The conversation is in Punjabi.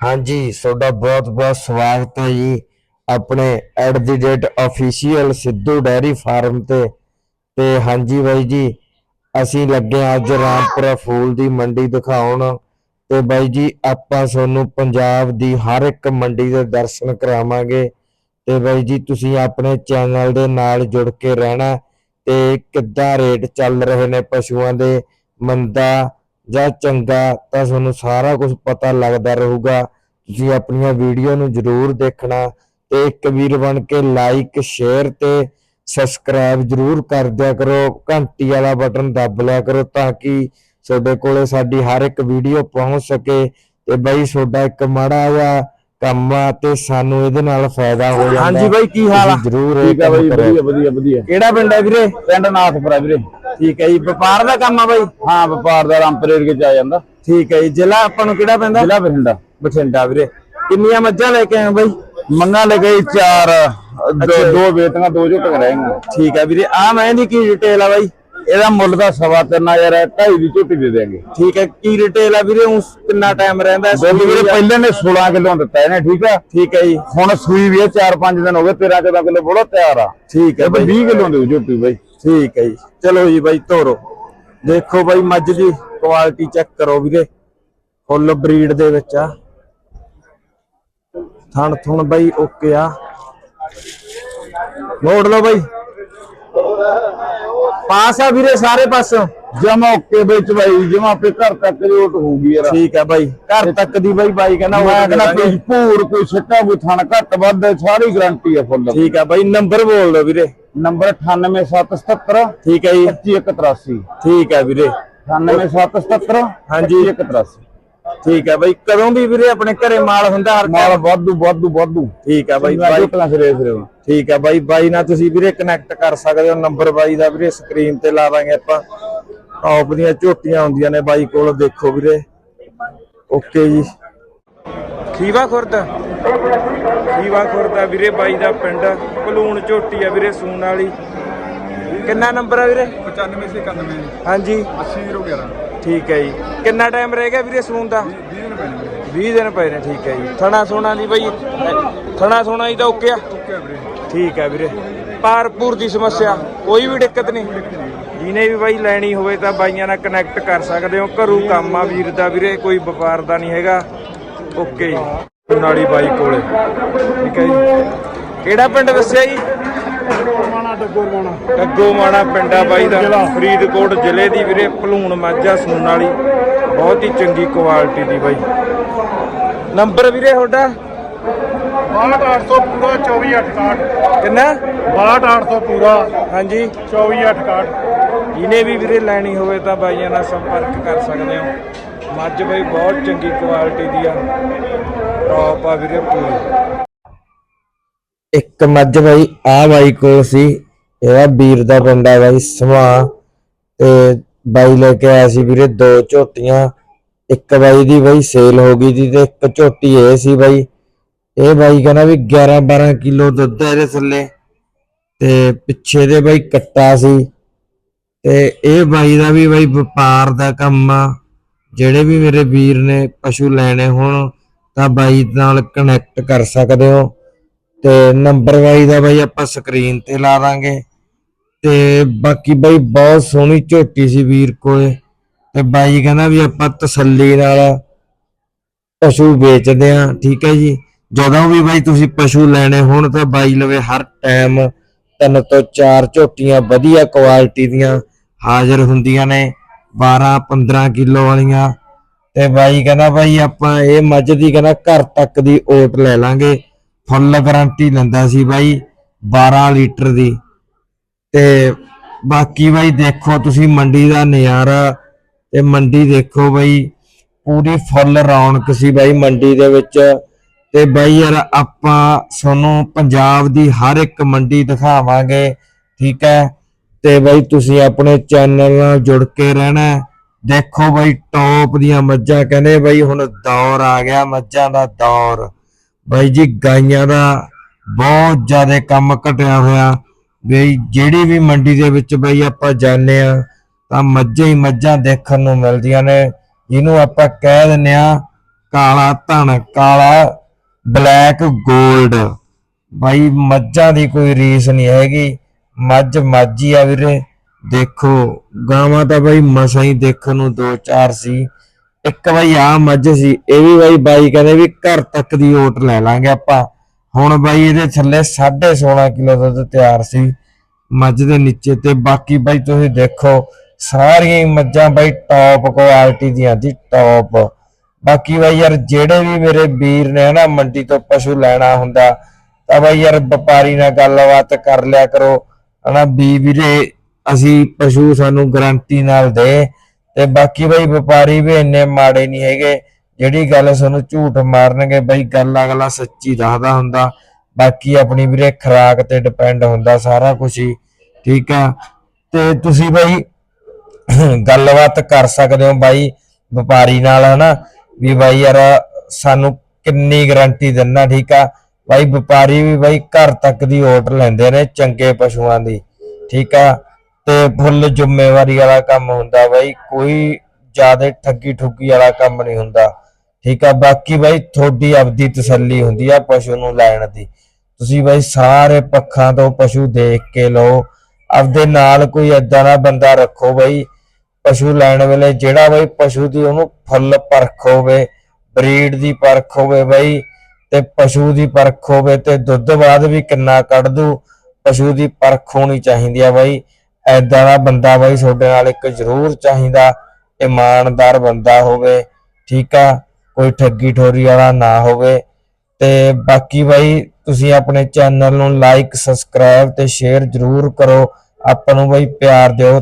ਹਾਂਜੀ, ਤੁਹਾਡਾ ਬਹੁਤ ਬਹੁਤ ਸਵਾਗਤ ਹੈ ਜੀ। ਆਪਣੇ at the rate official Sidhu dairy farm ਤੇ। ਤੇ ਹਾਂਜੀ ਬਾਈ ਜੀ, ਅਸੀਂ ਲੱਗੇ ਹਾਂ ਅੱਜ ਰਾਮਪੁਰਾ ਫੂਲ ਦੀ ਮੰਡੀ ਦਿਖਾਉਣ। ਤੇ ਬਾਈ ਜੀ, ਆਪਾਂ ਤੁਹਾਨੂੰ ਪੰਜਾਬ ਦੀ ਹਰ ਇੱਕ ਮੰਡੀ ਦੇ ਦਰਸ਼ਨ ਕਰਾਵਾਂਗੇ। ਤੇ ਬਾਈ ਜੀ, ਤੁਸੀਂ ਆਪਣੇ ਚੈਨਲ ਦੇ ਨਾਲ ਜੁੜ ਕੇ ਰਹਿਣਾ। ਤੇ ਕਿੱਦਾਂ ਰੇਟ ਚੱਲ ਰਹੇ ਨੇ ਪਸ਼ੂਆਂ ਦੇ, ਮੰਦਾ ਜਾਂ ਚੰਗਾ ਤਾਂ ਤੁਹਾਨੂੰ ਸਾਰਾ ਕੁਝ ਪਤਾ ਲੱਗਦਾ ਰਹੂਗਾ। ਤੁਸੀਂ ਆਪਣੀਆਂ ਵੀਡੀਓ ਨੂੰ ਜਰੂਰ ਦੇਖਣਾ ਤੇ ਇੱਕ ਵੀਰ ਬਣ ਕੇ ਲਾਈਕ ਸ਼ੇਅਰ ਤੇ ਸਬਸਕ੍ਰਾਈਬ ਜਰੂਰ ਕਰ ਦਿਆ ਕਰੋ। ਘੰਟੀ ਵਾਲਾ ਬਟਨ ਦਬ ਲਿਆ ਕਰੋ ਤਾਂ ਕਿ ਤੁਹਾਡੇ ਕੋਲੇ ਸਾਡੀ ਹਰ ਇੱਕ ਵੀਡੀਓ ਪਹੁੰਚ ਸਕੇ ਤੇ ਬਈ ਤੁਹਾਡਾ ਇੱਕ ਮਾੜਾ ਜਿਹਾ ਕੰਮ ਆ ਤੇ ਸਾਨੂੰ ਇਹਦੇ ਨਾਲ ਫਾਇਦਾ ਹੋ ਜਾਂਦਾ। ਹਾਂਜੀ ਬਾਈ ਕੀ ਹਾਲ ਆ? ਤੁਸੀਂ ਜਰੂਰ ਇਹ ਠੀਕ ਆ ਬਾਈ। ਵਧੀਆ ਵਧੀਆ ਵਧੀਆ। ਕਿਹੜਾ ਪਿੰਡ ਹੈ ਵੀਰੇ? ਪਿੰਡ ਨਾਥਪੁਰਾ ਵੀਰੇ। ਠੀਕ ਹੈ ਜੀ ਵਪਾਰ ਦਾ ਕੰਮ ਆ ਬਾਈ? ਹਾਂ ਵਪਾਰ ਦਾ ਰਾਮਪੁਰ ਏਰੀਏ ਚ ਆ ਜਾਂਦਾ। ਠੀਕ ਹੈ ਜੀ ਜ਼ਿਲ੍ਹਾ ਆਪਾਂ ਨੂੰ ਕਿਹੜਾ ਪੈਂਦਾ? ਜ਼ਿਲ੍ਹਾ ਬਠਿੰਡਾ। ਬਠਿੰਡਾ ਵੀਰੇ। ਕਿੰਨੀਆਂ ਮੱਝਾਂ ਲੈ ਕੇ ਆਏ ਹੋ ਬਾਈ? ਮੰਗਾ ਲੈ ਗਈ ਚਾਰ ਦੋ ਦੋ ਵੇਤੀਆਂ ਦੋ ਝੁੱਟ ਰਹਿਣਗੀਆਂ ਠੀਕ ਹੈ ਵੀਰੇ ਆ ਮੈਂ ਦੀ ਕੀ ਡਿਟੇਲ ਆ ਬਾਈ? ਇਹਦਾ ਮੁੱਲ ਦਾ ਸਵਾ ਤਿੰਨ ਹਜ਼ਾਰ ਹੈ ਢਾਈ ਦੀ ਝੁੱਟੀ ਦੇ ਦੇਾਂਗੇ ਠੀਕ ਹੈ ਕੀ ਡਿਟੇਲ ਆ ਵੀਰੇ? ਉਸ ਕਿੰਨਾ ਟਾਈਮ ਰਹਿੰਦਾ? ਦੁੱਧ ਵੀਰੇ ਪਹਿਲੇ ਨੇ 16 ਕਿਲੋ ਦਿੱਤਾ ਇਹਨੇ ਠੀਕ ਆ? ਠੀਕ ਹੈ ਜੀ। ਹੁਣ ਸੂਈ ਵੀ 4-5 ਦਿਨ ਹੋ ਗਏ 13 14 ਕਿਲੋ ਬੋਲੋ ਤਿਆਰ ਆ। ਠੀਕ ਹੈ ਇਹ ਬਾਈ। 20 ਕਿਲੋ ਦੇ ਝੁੱਟੀ ਬਾਈ। ਠੀਕ ਹੈ ਜੀ। ਚਲੋ ਜੀ ਬਾਈ, ਤੋਰੋ। ਦੇਖੋ ਬਾਈ, ਮੱਝ ਦੀ ਕੁਆਲਿਟੀ ਚੈੱਕ ਕਰੋ ਵੀਰੇ। ਫੁੱਲ ਬਰੀਡ ਦੇ ਵਿੱਚ ਆ। ਥਣ ਥੁਣ ਬਾਈ ਓਕੇ ਆ। ਮੋੜ ਲਓ ਬਾਈ। ਪਾਸ ਆ ਵੀਰੇ ਸਾਰੇ ਪਾਸੋਂ। ਜਮਾ ਓਕੇ ਵਿੱਚ ਬਾਈ ਜਮਾ ਆਪੇ ਘਰ ਤੱਕ ਜੋਟ ਹੋਊਗੀ ਯਾਰ। ਠੀਕ ਹੈ ਬਾਈ ਘਰ ਤੱਕ ਦੀ ਬਾਈ ਬਾਈ ਕਹਿੰਦਾ ਮੈਂ ਕਹਿੰਦਾ ਕੋਈ ਭੂਰ ਕੋਈ ਸਿੱਟਾ ਕੋਈ ਥਣ ਘੱਟ ਵੱਧ ਸਾਰੀ ਗਾਰੰਟੀ ਆ ਫੁੱਲ ਠੀਕ ਹੈ ਬਾਈ ਨੰਬਰ ਬੋਲ ਦਿਓ ਵੀਰੇ। ਨੰਬਰ 98777 ਠੀਕ ਹੈ ਜੀ। 2583 ਠੀਕ ਹੈ ਵੀਰੇ। 98777 ਹਾਂਜੀ। 2583 ਠੀਕ ਹੈ ਬਾਈ ਕਦੋਂ ਵੀ ਵੀਰੇ ਆਪਣੇ ਘਰੇ ਮਾਲ ਹੁੰਦਾ ਹਰ ਮਾਲ ਵਾਧੂ ਵਾਧੂ ਵਾਧੂ। ਠੀਕ ਹੈ ਬਾਈ ਬਾਈ। ਝੋਟੀਆਂ ਸਿਰੇ ਸਿਰੇ। ਠੀਕ ਹੈ ਬਾਈ ਬਾਈ ਨਾਲ ਤੁਸੀਂ ਵੀਰੇ ਕਨੈਕਟ ਕਰ ਸਕਦੇ ਹੋ ਨੰਬਰ ਬਾਈ ਦਾ ਵੀਰੇ ਸਕਰੀਨ ਤੇ ਲਾ ਦਾਂਗੇ ਆਪਾਂ। ਟੌਪ ਦੀਆਂ ਝੋਟੀਆਂ ਹੁੰਦੀਆਂ ਨੇ ਬਾਈ ਕੋਲ ਦੇਖੋ ਵੀਰੇ। ਓਕੇ ਜੀ। ਖੀਵਾ ਖੁਰਦ। ਖੀਵਾ ਖੁਰਦ ਆ ਵੀਰੇ ਬਾਈ ਦਾ ਪਿੰਡ। ਭਲੂਣ ਝੋਟੀ ਆ ਵੀਰੇ ਸੂਣ ਵਾਲੀ। ਕਿੰਨਾ ਨੰਬਰ ਆ ਵੀਰੇ? 95 ਸੇ 91 ਹਾਂਜੀ 80 011 ਠੀਕ ਹੈ ਜੀ। ਕਿੰਨਾ ਟਾਈਮ ਰਹਿ ਗਿਆ ਵੀਰੇ ਸੂਣ ਦਾ? 20 ਦਿਨ ਪੈਣੇ 20 ਦਿਨ ਪਏ ਨੇ ਠੀਕ ਹੈ ਜੀ। ਥਣਾ ਸੋਨਾ ਦੀ ਬਾਈ। ਥਣਾ ਸੋਨਾ ਹੀ ਤਾਂ ਓਕੇ ਆ। ਓਕੇ ਵੀਰੇ। ਠੀਕ ਹੈ ਵੀਰੇ। ਪਾਰਪੂਰ ਦੀ ਸਮੱਸਿਆ ਕੋਈ ਵੀ ਦਿੱਕਤ ਨਹੀਂ। ਜਿਹਨੇ ਵੀ ਬਾਈ ਲੈਣੀ ਹੋਵੇ ਤਾਂ ਬਾਈਆਂ ਨਾਲ ਕਨੈਕਟ ਕਰ ਸਕਦੇ ਹੋ। ਘਰੂ ਕੰਮ ਆ ਵੀਰ ਦਾ ਵੀਰੇ ਕੋਈ ਵਪਾਰ ਦਾ ਨਹੀਂ ਹੈਗਾ। ਓਕੇ ਜੀ। ਨਾਲੀ ਬਾਈ ਕੋਲੇ। ਠੀਕ ਹੈ ਜੀ। ਕਿਹੜਾ ਪਿੰਡ ਦੱਸਿਆ ਜੀ? ਗੱਗੋ ਮਾਣਾ ਪਿੰਡਾ ਬਾਈ ਦਾ। ਫਰੀਦਕੋਟ ਜ਼ਿਲ੍ਹੇ ਦੀ ਵੀਰੇ ਭਲੂਣ ਮਾਝਾ ਸੂਣ ਵਾਲੀ। ਬਹੁਤ ਹੀ ਚੰਗੀ ਕੁਆਲਿਟੀ ਦੀ ਬਾਈ। ਨੰਬਰ ਵੀਰੇ ਤੁਹਾਡਾ? 62800 ਪੂਰਾ 24861 ਕਿੰਨਾ? 62800 ਪੂਰਾ ਹਾਂਜੀ। 24861 ਜਿਹਨੇ ਵੀ ਵੀਰੇ ਲੈਣੀ ਹੋਵੇ ਤਾਂ ਬਾਈਆਂ ਨਾਲ ਸੰਪਰਕ ਕਰ ਸਕਦੇ ਹੋ। ਮੱਝ ਬਾਈ ਬਹੁਤ ਚੰਗੀ ਕੁਆਲਿਟੀ ਦੀ ਆ। ਟੌਪ ਆ ਵੀਰੇ ਪੂਰੀ। ਇੱਕ ਮੱਝ ਬਾਈ ਆ ਬਾਈ ਕੋਲ ਸੀ। ਇਹਦਾ ਵੀਰ ਦਾ ਪਿੰਡਾ ਬਾਈ ਸਮਾ। ਤੇ ਬਾਈ ਲੈ ਕੇ ਆਇਆ ਸੀ ਵੀਰੇ ਦੋ ਝੋਟੀਆਂ। ਇੱਕ ਬਾਈ ਦੀ ਬਾਈ ਸੇਲ ਹੋ ਗਈ ਸੀ ਤੇ ਇੱਕ ਝੋਟੀ ਇਹ ਸੀ ਬਾਈ। ਇਹ ਬਾਈ ਕਹਿੰਦਾ ਵੀ 11 12 ਕਿਲੋ ਦੁੱਧ ਇਹਦੇ ਥੱਲੇ। ਤੇ ਪਿੱਛੇ ਦੇ ਬਾਈ ਕੱਟਾ ਸੀ। ਤੇ ਇਹ ਬਾਈ ਦਾ ਵੀ ਬਾਈ ਵਪਾਰ ਦਾ ਕੰਮ ਆ। ਜਿਹੜੇ ਵੀ ਮੇਰੇ ਵੀਰ ਨੇ ਪਸ਼ੂ ਲੈਣੇ ਹੋਣ, ਤਾਂ ਬਾਈ ਨਾਲ ਕਨੈਕਟ ਕਰ ਸਕਦੇ ਹੋ। ਤੇ ਨੰਬਰ ਬਾਈ ਦਾ ਬਾਈ ਆਪਾਂ ਸਕਰੀਨ ਤੇ ਲਾ ਦਾਂਗੇ। ਤੇ ਬਾਕੀ ਬਾਈ ਬਹੁਤ ਸੋਹਣੀ ਝੋਟੀ ਸੀ ਵੀਰ ਕੋਲੇ। ਤੇ ਬਾਈ ਕਹਿੰਦਾ ਵੀ ਆਪਾਂ ਤਸੱਲੀ ਨਾਲ ਪਸ਼ੂ ਵੇਚਦੇ ਆ ਠੀਕ ਹੈ ਜੀ। ਜਦੋਂ ਵੀ ਬਾਈ ਤੁਸੀਂ ਪਸ਼ੂ ਲੈਣੇ ਹੋਣ, ਤਾਂ ਬਾਈ ਲਵੇ ਹਰ ਟਾਈਮ ਤਿੰਨ ਤੋਂ ਚਾਰ ਝੋਟੀਆਂ ਵਧੀਆ ਕੁਆਲਿਟੀ ਦੀਆਂ। ਹਾਜ਼ਰ ਹੁੰਦੀਆਂ ਨੇ 12 15 ਕਿਲੋ ਵਾਲੀਆਂ। ਤੇ ਬਾਈ ਕਹਿੰਦਾ, ਬਾਈ ਆਪਾਂ ਇਹ ਮੱਝ ਦੀ ਕਹਿੰਦਾ ਘਰ ਤੱਕ ਦੀ ਓਟ ਲੈ ਲਾਂਗੇ। ਫੁੱਲ ਗਾਰੰਟੀ ਲੈਂਦਾ ਸੀ ਬਾਈ 12 ਲੀਟਰ ਦੀ। ਤੇ ਬਾਕੀ ਬਾਈ ਦੇਖੋ, ਤੁਸੀਂ ਮੰਡੀ ਦਾ ਨਜ਼ਾਰਾ ਤੇ ਮੰਡੀ ਦੇਖੋ ਬਾਈ, ਪੂਰੀ ਫੁੱਲ ਰੌਣਕ ਸੀ ਬਾਈ ਮੰਡੀ ਦੇ ਵਿੱਚ। ਤੇ ਬਾਈ ਯਾਰ ਆਪਾਂ ਤੁਹਾਨੂੰ ਪੰਜਾਬ ਦੀ ਹਰ ਇੱਕ ਮੰਡੀ ਦਿਖਾਵਾਂਗੇ, ਠੀਕ ਹੈ? ਤੇ ਬਾਈ ਤੁਸੀਂ ਆਪਣੇ ਚੈਨਲ ਨਾਲ ਜੁੜ ਕੇ ਰਹਿਣਾ ਦੇਖੋ ਬਾਈ ਟੌਪ ਦੀਆਂ ਮੱਝਾਂ, ਕਹਿੰਦੇ ਬਾਈ ਹੁਣ ਦੌਰ ਆ ਗਿਆ, ਮੱਝਾਂ ਦਾ ਦੌਰ। ਬਾਈ ਜੀ, ਗਾਈਆਂ ਦਾ ਬਹੁਤ ਜ਼ਿਆਦਾ ਕੰਮ ਘਟਿਆ ਹੋਇਆ। ਬਈ, ਜਿਹੜੀ ਵੀ ਮੰਡੀ ਦੇ ਵਿੱਚ ਬਈ ਆਪਾਂ ਜਾਂਦੇ ਆ ਤਾਂ ਮੱਝਾਂ ਹੀ ਮੱਝਾਂ ਦੇਖਣ ਨੂੰ ਮਿਲਦੀਆਂ ਨੇ। ਜਿਹਨੂੰ ਆਪਾਂ ਕਹਿ ਦਿੰਨੇ ਆ ਕਾਲਾ ਧਨ, ਕਾਲਾ ਬਲੈਕ 골ਡ ਬਾਈ, ਮੱਝਾਂ ਦੀ ਕੋਈ ਰੀਸ ਨਹੀਂ ਹੈਗੀ। ਮੱਝ ਮਾਝੀ ਆ ਵੀਰੇ। ਦੇਖੋ, ਗਾਵਾਂ ਤਾਂ ਬਾਈ ਮਸਾਂ ਹੀ ਦੇਖਣ ਨੂੰ ਦੋ ਚਾਰ ਸੀ। ਇੱਕ ਬਾਈ ਆ ਮੱਝ ਸੀ, ਇਹ ਵੀ ਬਾਈ ਬਾਈ ਕਹਿੰਦੇ ਵੀ ਘਰ ਤੱਕ ਦੀ ਓਟ ਲੈ ਲਾਂਗੇ ਆਪਾਂ। ਹੁਣ ਬਾਈ ਇਹਦੇ ਥੱਲੇ 16.5 ਕਿਲੋ ਦੁੱਧ ਤਿਆਰ ਸੀ ਮੱਝ ਦੇ ਨੀਚੇ ਤੇ ਬਾਕੀ ਬਾਈ ਤੁਸੀਂ ਦੇਖੋ, ਸਾਰੀਆਂ ਮੱਝਾਂ ਬਾਈ ਟੌਪ ਕੁਆਲਿਟੀ ਦੀਆਂ ਜੀ ਟੌਪ ਬਾਕੀ ਬਾਈ ਯਾਰ ਜਿਹੜੇ ਵੀ ਮੇਰੇ ਵੀਰ ਨੇ ਨਾ ਮੰਡੀ ਤੋਂ ਪਸ਼ੂ ਲੈਣਾ ਹੁੰਦਾ, ਤਾਂ ਬਾਈ ਯਾਰ ਵਪਾਰੀ ਨਾਲ ਗੱਲਬਾਤ ਕਰ ਲਿਆ ਕਰੋ। ਹਨਾ ਵੀ ਵੀਰੇ ਅਸੀਂ ਪਸ਼ੂ ਸਾਨੂੰ ਗਾਰੰਟੀ ਨਾਲ ਦੇ ਤੇ ਬਾਕੀ ਬਈ ਵਪਾਰੀ ਵੀ ਇੰਨੇ ਮਾੜੇ ਨਹੀਂ ਹੈਗੇ, ਜਿਹੜੀ ਗੱਲ ਸਾਨੂੰ ਝੂਠ ਮਾਰਨਗੇ ਬਾਈ ਗੱਲ ਅਗਲਾ ਸੱਚੀ ਦੱਸਦਾ ਹੁੰਦਾ, ਬਾਕੀ ਆਪਣੀ ਵੀਰੇ ਖਰਾਕ ਤੇ ਡਿਪੈਂਡ ਹੁੰਦਾ ਸਾਰਾ ਕੁਝ ਹੀ, ਠੀਕ ਆ? ਤੇ ਤੁਸੀਂ ਬਾਈ ਗੱਲਬਾਤ ਕਰ ਸਕਦੇ ਹੋ ਬਾਈ ਵਪਾਰੀ ਨਾਲ ਹਨਾ, ਵੀ ਬਾਈ ਯਾਰ ਸਾਨੂੰ ਕਿੰਨੀ ਗਾਰੰਟੀ ਦਿੰਨਾ ਠੀਕ ਆ? ਬਾਈ ਵਪਾਰੀ ਵੀ ਬਾਈ ਘਰ ਤੱਕ ਦੀ ਓਟ ਲੈਂਦੇ ਨੇ ਚੰਗੇ ਪਸ਼ੂਆਂ ਦੀ, ਠੀਕ ਆ? ਤੇ ਫੁੱਲ ਜ਼ਿੰਮੇਵਾਰੀ ਵਾਲਾ ਕੰਮ ਹੁੰਦਾ ਬਾਈ, ਕੋਈ ਜ਼ਿਆਦਾ ਠੱਗੀ ਠੁੱਗੀ ਵਾਲਾ ਕੰਮ ਨਹੀਂ ਹੁੰਦਾ, ਠੀਕ ਆ? ਬਾਕੀ ਬਾਈ ਤੁਹਾਡੀ ਆਪਦੀ ਤਸੱਲੀ ਹੁੰਦੀ ਆ ਪਸ਼ੂ ਨੂੰ ਲੈਣ ਦੀ। ਤੁਸੀਂ ਬਾਈ ਸਾਰੇ ਪੱਖਾਂ ਤੋਂ ਪਸ਼ੂ ਦੇਖ ਕੇ ਲਓ, ਆਪਦੇ ਨਾਲ ਕੋਈ ਏਦਾਂ ਦਾ ਬੰਦਾ ਰੱਖੋ ਬਾਈ, ਪਸ਼ੂ ਲੈਣ ਵੇਲੇ ਜਿਹੜਾ ਬਾਈ ਪਸ਼ੂ ਦੀ ਉਹਨੂੰ ਫੁੱਲ ਪਰਖ ਹੋਵੇ, ਬਰੀਡ ਦੀ ਪਰਖ ਹੋਵੇ ਬਾਈ ਤੇ ਪਸ਼ੂ ਦੀ ਪਰਖ ਹੋਵੇ ਤੇ ਦੁੱਧ ਬਾਅਦ ਵੀ ਕਿੰਨਾ ਕੱਢ ਦੂ, ਪਸ਼ੂ ਦੀ ਪਰਖ ਹੋਣੀ ਚਾਹੀਦੀ ਆ ਬਾਈ। ਐਦਾਂ ਦਾ ਬੰਦਾ ਬਾਈ ਤੁਹਾਡੇ ਨਾਲ ਇੱਕ ਜ਼ਰੂਰ ਚਾਹੀਦਾ, ਇਮਾਨਦਾਰ ਬੰਦਾ ਹੋਵੇ, ਠੀਕ ਆ, ਕੋਈ ਠੱਗੀ ਠੋਰੀ ਵਾਲਾ ਨਾ ਹੋਵੇ। ਤੇ ਬਾਕੀ ਬਾਈ ਤੁਸੀਂ ਆਪਣੇ ਚੈਨਲ ਨੂੰ ਲਾਈਕ ਸਬਸਕ੍ਰਾਈਬ ਤੇ ਸ਼ੇਅਰ ਜ਼ਰੂਰ ਕਰੋ। ਆਪਾਂ ਨੂੰ ਬਾਈ ਪਿਆਰ ਦਿਓ ਤਾਂ